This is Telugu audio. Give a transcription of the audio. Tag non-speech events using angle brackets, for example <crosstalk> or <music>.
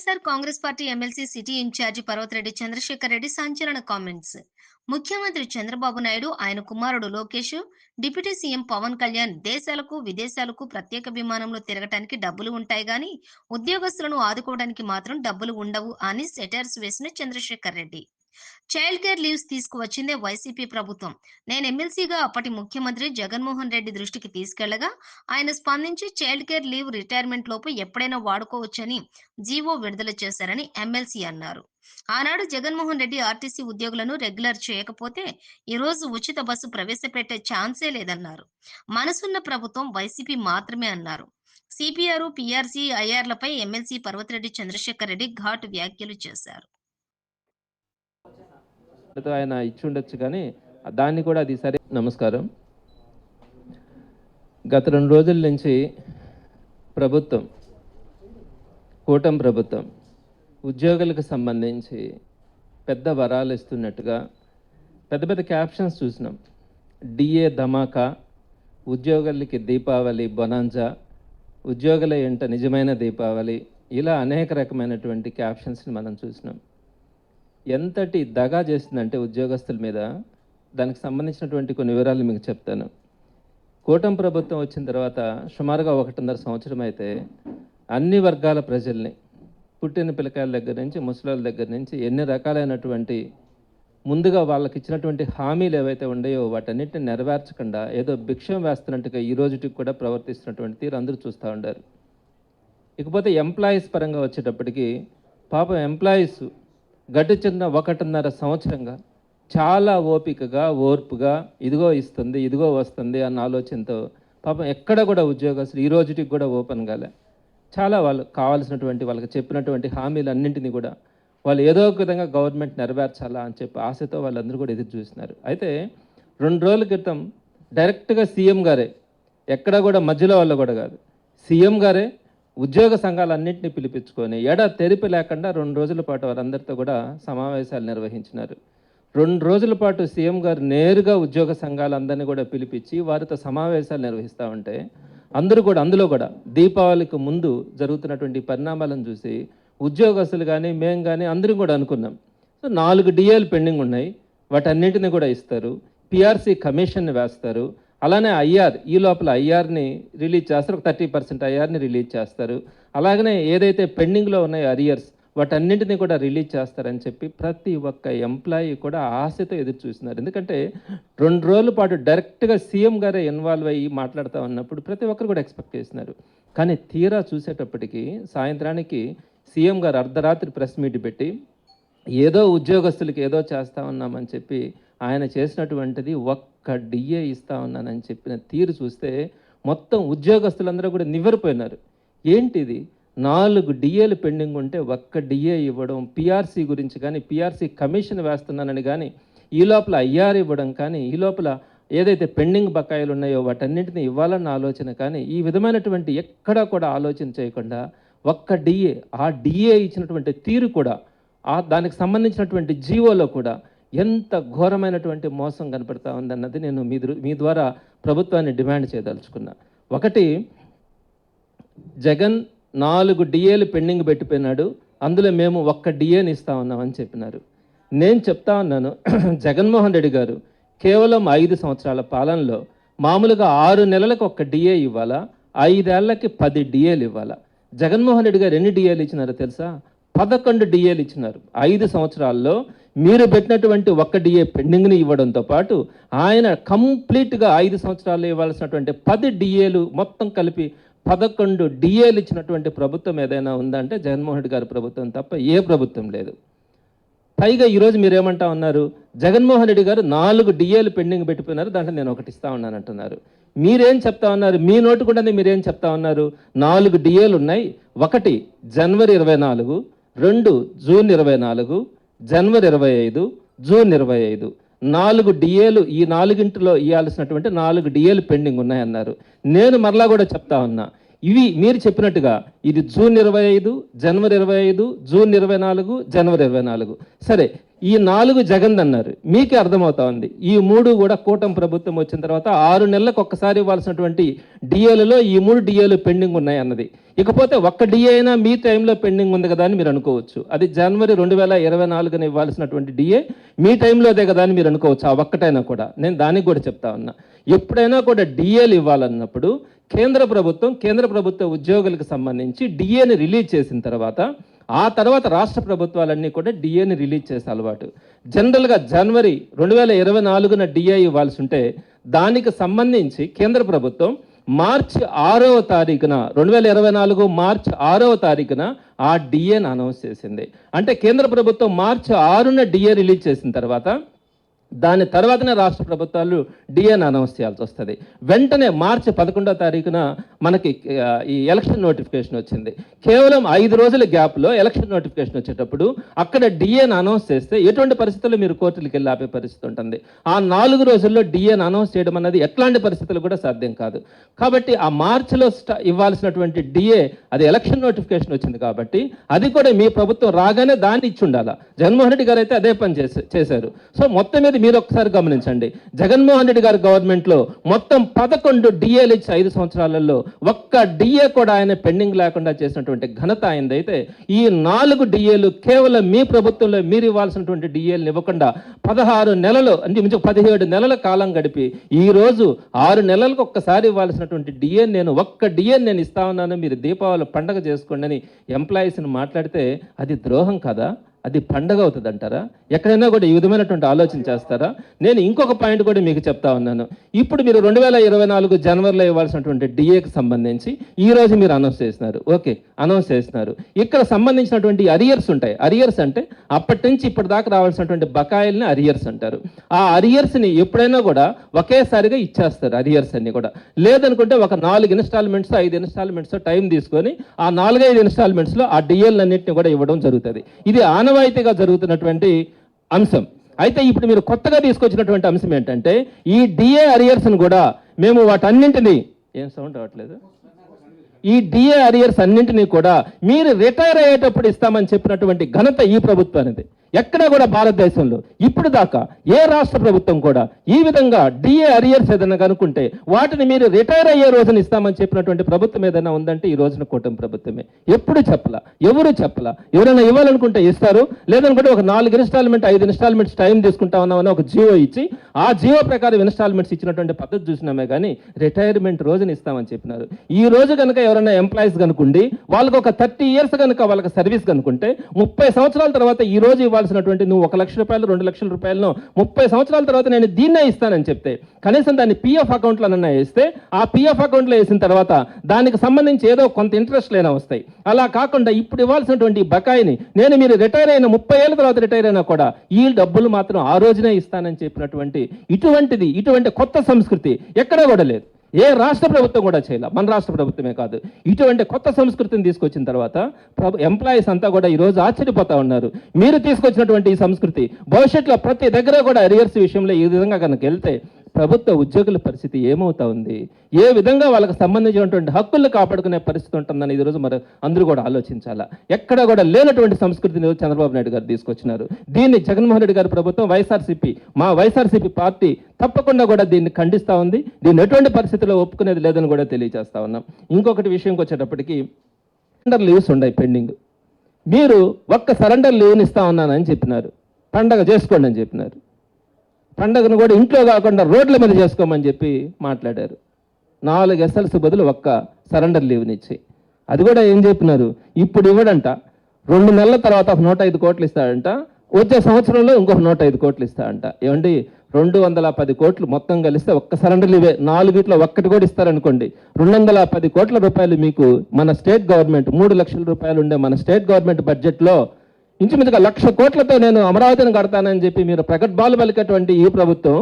YSR Congress party MLC city incharge Parvathareddy Chandrasekhar Reddy సంచలన కామెంట్స్. ముఖ్యమంత్రి చంద్రబాబు నాయుడు ఆయన కుమారుడు లోకేష్ డిప్యూటీ సీఎం పవన్ కళ్యాణ్ దేశాలకు విదేశాలకు ప్రత్యేక విమానంలో తిరగటానికి డబ్బులు ఉంటాయి గాని ఉద్యోగస్తులను ఆదుకోవడానికి మాత్రం డబ్బులు ఉండవు అని సెటర్స్ వేసిన Chandrasekhar Reddy child care leaves తీసుకువచ్చిందే YCP ప్రభుత్వం. నేను ఎమ్మెల్సీగా అప్పటి ముఖ్యమంత్రి జగన్మోహన్ రెడ్డి దృష్టికి తీసుకెళ్ళగా ఆయన స్పందించి చైల్డ్ కేర్ లీవ్ రిటైర్మెంట్ లోపు ఎప్పుడైనా వాడుకోవచ్చని జీవో విడుదల చేశారని ఎమ్మెల్సీ అన్నారు. ఆనాడు జగన్మోహన్ రెడ్డి ఆర్టీసీ ఉద్యోగులను రెగ్యులర్ చేయకపోతే ఈ రోజు ఉచిత బస్సు ప్రవేశపెట్టే ఛాన్సే లేదన్నారు. మనసున్న ప్రభుత్వం వైసీపీ మాత్రమే అన్నారు. సిపిఆర్ పిఆర్సీ ఐఆర్లపై ఎమ్మెల్సీ పర్వతిరెడ్డి చంద్రశేఖర్ రెడ్డి ఘాటు వ్యాఖ్యలు చేశారు. ఆయన ఇచ్చి ఉండొచ్చు కానీ దాన్ని కూడా అది సరే నమస్కారం. గత రెండు రోజుల నుంచి ప్రభుత్వం కూటమి ప్రభుత్వం ఉద్యోగులకు సంబంధించి పెద్ద వరాలు ఇస్తున్నట్టుగా పెద్ద పెద్ద క్యాప్షన్స్ చూసినాం. డిఏ ధమాకా ఉద్యోగులకి దీపావళి బొనాంజా ఉద్యోగుల ఎంట నిజమైన దీపావళి ఇలా అనేక రకమైనటువంటి క్యాప్షన్స్ని మనం చూసినాం. ఎంతటి దగా చేసిందంటే ఉద్యోగస్తుల మీద దానికి సంబంధించినటువంటి కొన్ని వివరాలు మీకు చెప్తాను. కూటమి ప్రభుత్వం వచ్చిన తర్వాత సుమారుగా ఒకటిన్నర సంవత్సరం అయితే అన్ని వర్గాల ప్రజల్ని పుట్టిన పిల్లకాయల దగ్గర నుంచి ముసలాల దగ్గర నుంచి ఎన్ని రకాలైనటువంటి ముందుగా వాళ్ళకి ఇచ్చినటువంటి హామీలు ఏవైతే ఉన్నాయో వాటన్నిటిని నెరవేర్చకుండా ఏదో భిక్షం వేస్తున్నట్టుగా ఈ రోజుటికి కూడా ప్రవర్తిస్తున్నటువంటి తీరు అందరూ చూస్తూ ఉండారు. ఇకపోతే ఎంప్లాయీస్ పరంగా వచ్చేటప్పటికి పాపం ఎంప్లాయీస్ గడిచిన ఒకటిన్నర సంవత్సరంగా చాలా ఓపికగా ఓర్పుగా ఇదిగో ఇస్తుంది ఇదిగో వస్తుంది అన్న ఆలోచనతో పాపం ఎక్కడ కూడా ఉద్యోగస్తులు ఈ రోజుటికి కూడా ఓపెన్ కాలే. చాలా వాళ్ళు కావాల్సినటువంటి వాళ్ళకి చెప్పినటువంటి హామీలు అన్నింటినీ కూడా వాళ్ళు ఏదో ఒక విధంగా గవర్నమెంట్ నెరవేర్చాలా అని చెప్పి ఆశతో వాళ్ళందరూ కూడా ఎదురు చూస్తున్నారు. అయితే రెండు రోజుల క్రితం డైరెక్ట్గా సీఎం గారే ఎక్కడ కూడా మధ్యలో వాళ్ళు కూడా కాదు సీఎం గారే ఉద్యోగ సంఘాలన్నింటినీ పిలిపించుకొని ఎడ తెరిపి లేకుండా రెండు రోజుల పాటు వారందరితో కూడా సమావేశాలు నిర్వహించినారు. రెండు రోజుల పాటు సీఎం గారు నేరుగా ఉద్యోగ సంఘాలందరినీ కూడా పిలిపించి వారితో సమావేశాలు నిర్వహిస్తూ ఉంటే అందరూ కూడా అందులో కూడా దీపావళికి ముందు జరుగుతున్నటువంటి పరిణామాలను చూసి ఉద్యోగస్తులు కానీ మేము కానీ అందరం కూడా అనుకున్నాం. సో నాలుగు డిఏలు పెండింగ్ ఉన్నాయి. వాటన్నింటినీ కూడా ఇస్తారు. పిఆర్సీ కమిషన్ని వేస్తారు. అలానే ఐఆర్ ఈ లోపల ఐఆర్ని రిలీజ్ చేస్తారు ఒక థర్టీ పర్సెంట్ ఐఆర్ని రిలీజ్ చేస్తారు. అలాగనే ఏదైతే పెండింగ్లో ఉన్నాయో అరియర్స్ వాటన్నింటినీ కూడా రిలీజ్ చేస్తారని చెప్పి ప్రతి ఒక్క ఎంప్లాయీ కూడా ఆశతో ఎదురు చూస్తున్నారు ఎందుకంటే రెండు రోజుల పాటు డైరెక్ట్గా సీఎం గారే ఇన్వాల్వ్ అయ్యి మాట్లాడుతూ ఉన్నప్పుడు ప్రతి ఒక్కరు కూడా ఎక్స్పెక్ట్ చేస్తున్నారు. కానీ తీరా చూసేటప్పటికి సాయంత్రానికి సీఎం గారు అర్ధరాత్రి ప్రెస్ మీట్ పెట్టి ఏదో ఉద్యోగస్తులకి ఏదో చేస్తా ఉన్నామని చెప్పి ఆయన చేసినటువంటిది ఒక్క ఒక్క డిఏ ఇస్తా ఉన్నానని చెప్పిన తీరు చూస్తే మొత్తం ఉద్యోగస్తులందరూ కూడా నివ్వెరపోయినారు. ఏంటిది? నాలుగు డిఏలు పెండింగ్ ఉంటే ఒక్క డిఏ ఇవ్వడం పిఆర్సీ గురించి కానీ పిఆర్సీ కమిషన్ వేస్తున్నానని కానీ ఈ లోపల ఐఆర్ ఇవ్వడం కానీ ఈ లోపల ఏదైతే పెండింగ్ బకాయిలు ఉన్నాయో వాటన్నింటిని ఇవ్వాలన్న ఆలోచన కానీ ఈ విధమైనటువంటి ఎక్కడా కూడా ఆలోచన చేయకుండా ఒక్క డిఏ ఆ డిఏ ఇచ్చినటువంటి తీరు కూడా ఆ దానికి సంబంధించినటువంటి జీవోలో కూడా ఎంత ఘోరమైనటువంటి మోసం కనపడతా ఉందన్నది నేను మీ దృ- మీ ద్వారా ప్రభుత్వాన్ని డిమాండ్ చేయదలుచుకున్నా. ఒకటి జగన్ నాలుగు డిఏలు పెండింగ్ పెట్టిపోయినాడు అందులో మేము ఒక్క డిఏని ఇస్తా ఉన్నామని చెప్పినారు. నేను చెప్తా ఉన్నాను <clears throat> జగన్మోహన్ రెడ్డి గారు కేవలం ఐదు సంవత్సరాల పాలనలో మామూలుగా ఆరు నెలలకు ఒక్క డిఏ ఇవ్వాలా? ఐదేళ్ళకి పది డిఏలు ఇవ్వాలా? జగన్మోహన్ రెడ్డి గారు ఎన్ని డిఏలు ఇచ్చినారో తెలుసా? పదకొండు డిఏలు ఇచ్చినారు. ఐదు సంవత్సరాల్లో మీరు పెట్టినటువంటి ఒక్క డిఏ పెండింగ్ని ఇవ్వడంతో పాటు ఆయన కంప్లీట్గా ఐదు సంవత్సరాలు ఇవ్వాల్సినటువంటి పది డిఏలు మొత్తం కలిపి పదకొండు డిఏలు ఇచ్చినటువంటి ప్రభుత్వం ఏదైనా ఉందంటే జగన్మోహన్ రెడ్డి గారి ప్రభుత్వం తప్ప ఏ ప్రభుత్వం లేదు. పైగా ఈరోజు మీరు ఏమంటా ఉన్నారు? జగన్మోహన్ రెడ్డి గారు నాలుగు డిఏలు పెండింగ్ పెట్టిపోయినారు దాంట్లో నేను ఒకటి ఇస్తా ఉన్నాను అంటున్నారు. మీరేం చెప్తా ఉన్నారు? మీ నోటు కూడా మీరేం చెప్తా ఉన్నారు? నాలుగు డిఏలు ఉన్నాయి. ఒకటి జనవరి ఇరవై నాలుగు రెండు జూన్ ఇరవై నాలుగు జనవరి ఇరవై ఐదు జూన్ ఇరవై ఐదు. నాలుగు డిఏలు ఈ నాలుగింటిలో ఇవ్వాల్సినటువంటి నాలుగు డిఏలు పెండింగ్ ఉన్నాయన్నారు. నేను మరలా కూడా చెప్తా ఉన్నా ఇవి మీరు చెప్పినట్టుగా ఇది జూన్ ఇరవై ఐదు జనవరి ఇరవై ఐదు జూన్ ఇరవై నాలుగు జనవరి ఇరవై నాలుగు. సరే ఈ నాలుగు జగన్ అన్నారు. మీకే అర్థమవుతా ఉంది. ఈ మూడు కూడా కూటమి ప్రభుత్వం వచ్చిన తర్వాత ఆరు నెలలకు ఒక్కసారి ఇవ్వాల్సినటువంటి డిఏలలో ఈ మూడు డిఏలు పెండింగ్ ఉన్నాయి అన్నది. ఇకపోతే ఒక్క డిఏ అయినా మీ టైంలో పెండింగ్ ఉంది కదా అని మీరు అనుకోవచ్చు. అది జనవరి రెండు వేల ఇరవై నాలుగున ఇవ్వాల్సినటువంటి డిఏ మీ టైంలోదే కదా అని మీరు అనుకోవచ్చు. ఆ ఒక్కటైనా కూడా. నేను దానికి కూడా చెప్తా ఉన్నా. ఎప్పుడైనా కూడా డిఏలు ఇవ్వాలన్నప్పుడు కేంద్ర ప్రభుత్వం కేంద్ర ప్రభుత్వ ఉద్యోగులకు సంబంధించి డిఏని రిలీజ్ చేసిన తర్వాత ఆ తర్వాత రాష్ట్ర ప్రభుత్వాలన్నీ కూడా డిఏని రిలీజ్ చేసే అలవాటు. జనరల్గా జనవరి రెండు వేల ఇరవై నాలుగున డిఏ ఇవ్వాల్సి ఉంటే దానికి సంబంధించి కేంద్ర ప్రభుత్వం మార్చి ఆరవ తారీఖున రెండు వేల ఇరవై నాలుగు మార్చి ఆరవ తారీఖున ఆ డిఏని అనౌన్స్ చేసింది. అంటే కేంద్ర ప్రభుత్వం మార్చి ఆరున డిఏ రిలీజ్ చేసిన తర్వాత దాని తర్వాతనే రాష్ట్ర ప్రభుత్వాలు డిఎన్ అనౌన్స్ చేయాల్సి వస్తుంది. వెంటనే మార్చి పదకొండో తారీఖున మనకి ఈ ఎలక్షన్ నోటిఫికేషన్ వచ్చింది. కేవలం ఐదు రోజుల గ్యాప్లో ఎలక్షన్ నోటిఫికేషన్ వచ్చేటప్పుడు అక్కడ డిఎన్ అనౌన్స్ చేస్తే ఎటువంటి పరిస్థితుల్లో మీరు కోర్టులకు వెళ్ళి ఆపే పరిస్థితి ఉంటుంది. ఆ నాలుగు రోజుల్లో డిఎన్ అనౌన్స్ చేయడం అన్నది ఎట్లాంటి పరిస్థితులు కూడా సాధ్యం కాదు. కాబట్టి ఆ మార్చిలో ఇవ్వాల్సినటువంటి డిఏ అది ఎలక్షన్ నోటిఫికేషన్ వచ్చింది కాబట్టి అది కూడా మీ ప్రభుత్వం రాగానే దాన్ని ఇచ్చి ఉండాలా. జగన్మోహన్ రెడ్డి గారు అయితే అదే పని చేశారు. సో మొత్తం మీద మీరు ఒకసారి గమనించండి. జగన్మోహన్ రెడ్డి గారి గవర్నమెంట్లో మొత్తం పదకొండు డిఏలు ఇచ్చి ఐదు సంవత్సరాలలో ఒక్క డిఏ కూడా ఆయన పెండింగ్ లేకుండా చేసినటువంటి ఘనత ఆయనదైతే ఈ నాలుగు డిఏలు కేవలం మీ ప్రభుత్వంలో మీరు ఇవ్వాల్సినటువంటి డిఏలు ఇవ్వకుండా పదహారు నెలలు అంటే మించి పదిహేడు నెలల కాలం గడిపి ఈ రోజు ఆరు నెలలకు ఒక్కసారి ఇవ్వాల్సినటువంటి డిఏ నేను ఒక్క డిఏ నేను ఇస్తా ఉన్నాను మీరు దీపావళి పండగ చేసుకోండి అని ఎంప్లాయీస్ని మాట్లాడితే అది ద్రోహం కదా? అది పండగ అవుతుంది అంటారా ఎక్కడైనా కూడా ఈ విధమైనటువంటి ఆలోచన చేస్తారా? నేను ఇంకొక పాయింట్ కూడా మీకు చెప్తా ఉన్నాను. ఇప్పుడు మీరు రెండు వేల ఇరవై నాలుగు జనవరిలో ఇవ్వాల్సినటువంటి డిఏకి సంబంధించి ఈ రోజు మీరు అనౌన్స్ చేసినారు ఓకే అనౌన్స్ చేసినారు ఇక్కడ సంబంధించినటువంటి అరియర్స్ ఉంటాయి. అరియర్స్ అంటే అప్పటి నుంచి ఇప్పటి దాకా రావాల్సినటువంటి బకాయిల్ని అరియర్స్ అంటారు. ఆ అరియర్స్ని ఎప్పుడైనా కూడా ఒకేసారిగా ఇచ్చేస్తారు అరియర్స్ అన్ని కూడా. లేదనుకుంటే ఒక నాలుగు ఇన్స్టాల్మెంట్స్ ఐదు ఇన్స్టాల్మెంట్స్ టైం తీసుకొని ఆ నాలుగైదు ఇన్స్టాల్మెంట్స్లో ఆ డిఎల్ అన్నింటిని కూడా ఇవ్వడం జరుగుతుంది. ఇది ఆనవాయితీగా జరుగుతున్నటువంటి అంశం. అయితే ఇప్పుడు మీరు కొత్తగా తీసుకొచ్చినటువంటి అంశం ఏంటంటే ఈ డిఏ అరియర్స్ని కూడా మేము వాటన్నింటినీ ఏం సౌండ్ అవ్వట్లేదు ఈ డిఏ అరియర్స్ అన్నింటినీ కూడా మీరు రిటైర్ అయ్యేటప్పుడు ఇస్తామని చెప్పినటువంటి ఘనత ఈ ప్రభుత్వానిది. ఎక్కడ కూడా భారతదేశంలో ఇప్పుడు దాకా ఏ రాష్ట్ర ప్రభుత్వం కూడా ఈ విధంగా డిఏ అరియర్స్ ఏదైనా కనుక్కుంటే వాటిని మీరు రిటైర్ అయ్యే రోజున ఇస్తామని చెప్పినటువంటి ప్రభుత్వం ఏదైనా ఉందంటే ఈ రోజున కూటమి ప్రభుత్వమే. ఎప్పుడు చెప్పలా? ఎవరు చెప్పలా? ఎవరైనా ఇవ్వాలనుకుంటే ఇస్తారు. లేదనుకుంటే ఒక నాలుగు ఇన్స్టాల్మెంట్ ఐదు ఇన్స్టాల్మెంట్స్ టైం తీసుకుంటా ఉన్నామని ఒక జియో ఇచ్చి ఆ జియో ప్రకారం ఇన్స్టాల్మెంట్స్ ఇచ్చినటువంటి పద్ధతి చూసినామే కానీ రిటైర్మెంట్ రోజున ఇస్తామని చెప్పినారు. ఈ రోజు కనుక ఎవరైనా ఎంప్లాయీస్ కనుకుండి వాళ్ళకి ఒక థర్టీ ఇయర్స్ కనుక వాళ్ళకి సర్వీస్ కనుకుంటే ముప్పై సంవత్సరాల తర్వాత ఈ రోజు ఇవ్వాల్సినటువంటి నువ్వు ఒక లక్ష రూపాయలు రెండు లక్షల రూపాయలను ముప్పై సంవత్సరాల తర్వాత నేను దీన్నే ఇస్తానని చెప్తే కనీసం దాన్ని పిఎఫ్ అకౌంట్లోనన్నా వేస్తే ఆ పిఎఫ్ అకౌంట్లో వేసిన తర్వాత దానికి సంబంధించి ఏదో కొంత ఇంట్రెస్ట్ లేనా వస్తాయి. అలా కాకుండా ఇప్పుడు ఇవ్వాల్సినటువంటి బకాయిని నేను మీరు రిటైర్ అయిన ముప్పై ఏళ్ళ తర్వాత రిటైర్ అయినా కూడా ఈ డబ్బులు మాత్రం ఆ రోజునే ఇస్తానని చెప్పినటువంటి ఇటువంటిది ఇటువంటి కొత్త సంస్కృతి ఎక్కడా కూడా లేదు. ఏ రాష్ట్ర ప్రభుత్వం కూడా చేయాల. మన రాష్ట్ర ప్రభుత్వమే కాదు. ఇటువంటి కొత్త సంస్కృతిని తీసుకొచ్చిన తర్వాత ప్రభు ఎంప్లాయీస్ అంతా కూడా ఈరోజు ఆశ్చర్యపోతా ఉన్నారు. మీరు తీసుకొచ్చినటువంటి ఈ సంస్కృతి భవిష్యత్తులో ప్రతి దగ్గర కూడా అరియర్స్ విషయంలో ఈ విధంగా కనుక వెళ్తే ప్రభుత్వ ఉద్యోగుల పరిస్థితి ఏమవుతా ఉంది? ఏ విధంగా వాళ్ళకి సంబంధించినటువంటి హక్కులు కాపాడుకునే పరిస్థితి ఉంటుందని ఈరోజు మరి అందరూ కూడా ఆలోచించాలా? ఎక్కడ కూడా లేనటువంటి సంస్కృతిని చంద్రబాబు నాయుడు గారు తీసుకొచ్చినారు. దీన్ని జగన్మోహన్ రెడ్డి గారి ప్రభుత్వం వైఎస్ఆర్సీపీ మా వైఎస్ఆర్సీపీ పార్టీ తప్పకుండా కూడా దీన్ని ఖండిస్తూ ఉంది. దీన్ని ఎటువంటి పరిస్థితుల్లో ఒప్పుకునేది లేదని కూడా తెలియజేస్తా ఉన్నాం. ఇంకొకటి విషయంకి వచ్చేటప్పటికి సరెండర్ లీవ్స్ ఉన్నాయి పెండింగ్. మీరు ఒక్క సరెండర్ లీవ్ని ఇస్తా ఉన్నానని చెప్పినారు. పండగ చేసుకోండి అని చెప్పినారు. పండగను కూడా ఇంట్లో కాకుండా రోడ్ల మీద చేసుకోమని చెప్పి మాట్లాడారు. నాలుగు ఎస్ఎల్సి బదులు ఒక్క సరెండర్ లీవ్ని ఇచ్చి అది కూడా ఏం చెప్పినారు? ఇప్పుడు ఇవ్వడంట. రెండు నెలల తర్వాత ఒక నూట ఐదు కోట్లు ఇస్తాడంట. వచ్చే సంవత్సరంలో ఇంకొక నూట ఐదు కోట్లు ఇస్తాడంట. ఏమండి? రెండు వందల పది కోట్లు మొత్తం కలిస్తే ఒక్క సరెండర్ లీవే. నాలుగిట్లో ఒక్కటి కూడా ఇస్తారనుకోండి. రెండు వందల పది కోట్ల రూపాయలు మీకు మన స్టేట్ గవర్నమెంట్ మూడు లక్షల రూపాయలు ఉండే మన స్టేట్ గవర్నమెంట్ బడ్జెట్లో ఇంచుమించుగా లక్ష కోట్లతో నేను అమరావతిని కడతానని చెప్పి మీరు ప్రగట్బాలు పలికేటువంటి ఈ ప్రభుత్వం